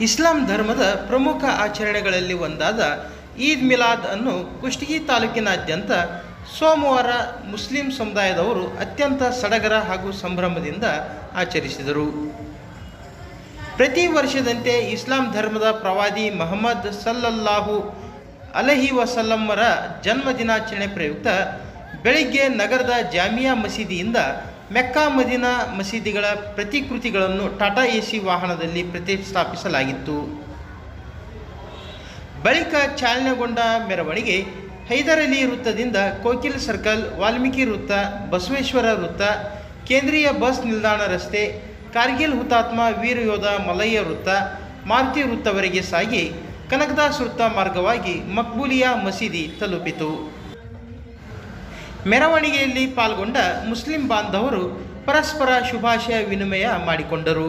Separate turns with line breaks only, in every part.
ಇಸ್ಲಾಂ ಧರ್ಮದ ಪ್ರಮುಖ ಆಚರಣೆಗಳಲ್ಲಿ ಒಂದಾದ ಈದ್ ಮಿಲಾದ್ ಅನ್ನು ಕುಷ್ಟಗಿ ತಾಲೂಕಿನಾದ್ಯಂತ ಸೋಮವಾರ ಮುಸ್ಲಿಂ ಸಮುದಾಯದವರು ಅತ್ಯಂತ ಸಡಗರ ಹಾಗೂ ಸಂಭ್ರಮದಿಂದ ಆಚರಿಸಿದರು. ಪ್ರತಿ ವರ್ಷದಂತೆ ಇಸ್ಲಾಂ ಧರ್ಮದ ಪ್ರವಾದಿ ಮಹಮ್ಮದ್ ಸಲ್ಲಲ್ಲಾಹು ಅಲಹಿ ವಸಲ್ಲಮ್ಮರ ಜನ್ಮ ದಿನಾಚರಣೆ ಪ್ರಯುಕ್ತ ಬೆಳಿಗ್ಗೆ ನಗರದ ಜಾಮಿಯಾ ಮಸೀದಿಯಿಂದ ಮೆಕ್ಕಾ ಮದಿನಾ ಮಸೀದಿಗಳ ಪ್ರತಿಕೃತಿಗಳನ್ನು ಟಾಟಾ ಎಸಿ ವಾಹನದಲ್ಲಿ ಪ್ರತಿಷ್ಠಾಪಿಸಲಾಗಿತ್ತು. ಬಳಿಕ ಚಾಲನೆಗೊಂಡ ಮೆರವಣಿಗೆ ಹೈದರಲಿ ವೃತ್ತದಿಂದ ಕೋಕಿಲ್ ಸರ್ಕಲ್, ವಾಲ್ಮೀಕಿ ವೃತ್ತ, ಬಸವೇಶ್ವರ ವೃತ್ತ, ಕೇಂದ್ರೀಯ ಬಸ್ ನಿಲ್ದಾಣ ರಸ್ತೆ, ಕಾರ್ಗಿಲ್ ಹುತಾತ್ಮ ವೀರ ಯೋಧ ಮಲಯ್ಯ ವೃತ್ತ, ಮಾರುತಿ ವೃತ್ತವರೆಗೆ ಸಾಗಿ ಕನಕದಾಸ್ ವೃತ್ತ ಮಾರ್ಗವಾಗಿ ಮಕ್ಬೂಲಿಯಾ ಮಸೀದಿ ತಲುಪಿತು. ಮೆರವಣಿಗೆಯಲ್ಲಿ ಪಾಲ್ಗೊಂಡ ಮುಸ್ಲಿಂ ಬಾಂಧವರು ಪರಸ್ಪರ ಶುಭಾಶಯ ವಿನಿಮಯ ಮಾಡಿಕೊಂಡರು.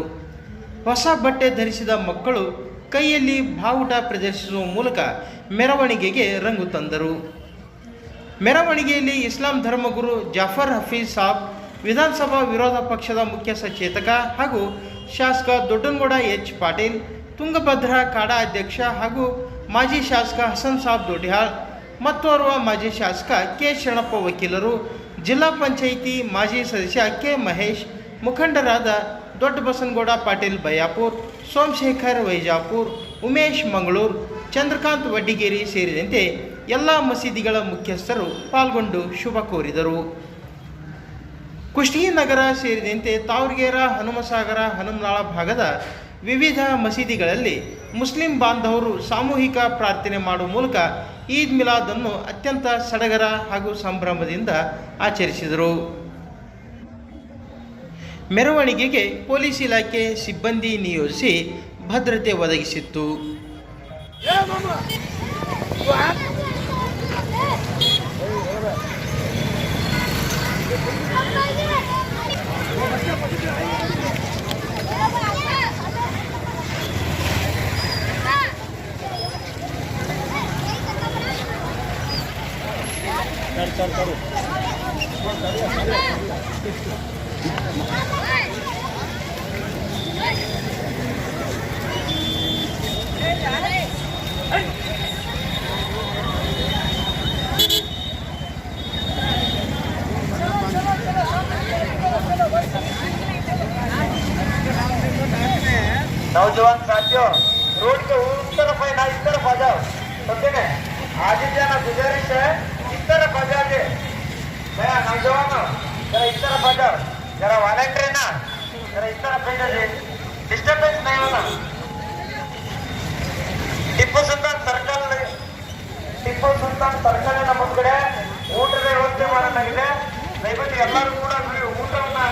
ಹೊಸ ಬಟ್ಟೆ ಧರಿಸಿದ ಮಕ್ಕಳು ಕೈಯಲ್ಲಿ ಬಾವುಟ ಪ್ರದರ್ಶಿಸುವ ಮೂಲಕ ಮೆರವಣಿಗೆಗೆ ರಂಗು ತಂದರು. ಮೆರವಣಿಗೆಯಲ್ಲಿ ಇಸ್ಲಾಂ ಧರ್ಮಗುರು ಜಾಫರ್ ಹಫೀಜ್ ಸಾಬ್, ವಿಧಾನಸಭಾ ವಿರೋಧ ಪಕ್ಷದ ಮುಖ್ಯ ಸಚೇತಕ ಹಾಗೂ ಶಾಸಕ ದೊಡ್ಡನಗೌಡ ಎಚ್. ಪಾಟೀಲ್, ತುಂಗಭದ್ರಾ ಕಾಡಾ ಅಧ್ಯಕ್ಷ ಹಾಗೂ ಮಾಜಿ ಶಾಸಕ ಹಸನ್ ಸಾಬ್ ದೊಡ್ಯಾಳ್ ಮತ್ತೋರ್ವ ಮಾಜಿ ಶಾಸಕ ಕೆ ಶರಣಪ್ಪ ವಕೀಲರು, ಜಿಲ್ಲಾ ಪಂಚಾಯಿತಿ ಮಾಜಿ ಸದಸ್ಯ ಕೆ ಮಹೇಶ್, ಮುಖಂಡರಾದ ದೊಡ್ಡ ಬಸನಗೌಡ ಪಾಟೀಲ್ ಬಯಾಪುರ್, ಸೋಮಶೇಖರ್ ವೈಜಾಪುರ್, ಉಮೇಶ್ ಮಂಗಳೂರು, ಚಂದ್ರಕಾಂತ್ ವಡ್ಡಿಗೇರಿ ಸೇರಿದಂತೆ ಎಲ್ಲ ಮಸೀದಿಗಳ ಮುಖ್ಯಸ್ಥರು ಪಾಲ್ಗೊಂಡು ಶುಭ ಕೋರಿದರು. ಕುಷ್ಟಗಿ ನಗರ ಸೇರಿದಂತೆ ತಾವರ್ಗೇರ, ಹನುಮಸಾಗರ, ಹನುಮನಾಳ ಭಾಗದ ವಿವಿಧ ಮಸೀದಿಗಳಲ್ಲಿ ಮುಸ್ಲಿಂ ಬಾಂಧವರು ಸಾಮೂಹಿಕ ಪ್ರಾರ್ಥನೆ ಮಾಡುವ ಮೂಲಕ ಈದ್ ಮಿಲಾದನ್ನು ಅತ್ಯಂತ ಸಡಗರ ಹಾಗೂ ಸಂಭ್ರಮದಿಂದ ಆಚರಿಸಿದರು. ಮೆರವಣಿಗೆಗೆ ಪೊಲೀಸ್ ಇಲಾಖೆ ಸಿಬ್ಬಂದಿ ನಿಯೋಜಿಸಿ ಭದ್ರತೆ ಒದಗಿಸಿತ್ತು.
नौजवान साथियों, रोड के उस तरफ़ है ना इस तरफ़ आ जाओ। समझे ना? आगे जाना વિધવાનો જરા ઇતર પડ જરા વાલંટીર ના જરા ઇતર પડ disturbance Tipu Sultan circle Tipu Sultan circle ನಮ್ಮ ಕಡೆ ಊಟದ ವ್ಯವಸ್ಥೆ ಮಾಡಲಾಗಿದೆ. ದಯವಿಟ್ಟು ಎಲ್ಲರೂ ಕೂಡ ಊಟವನ್ನು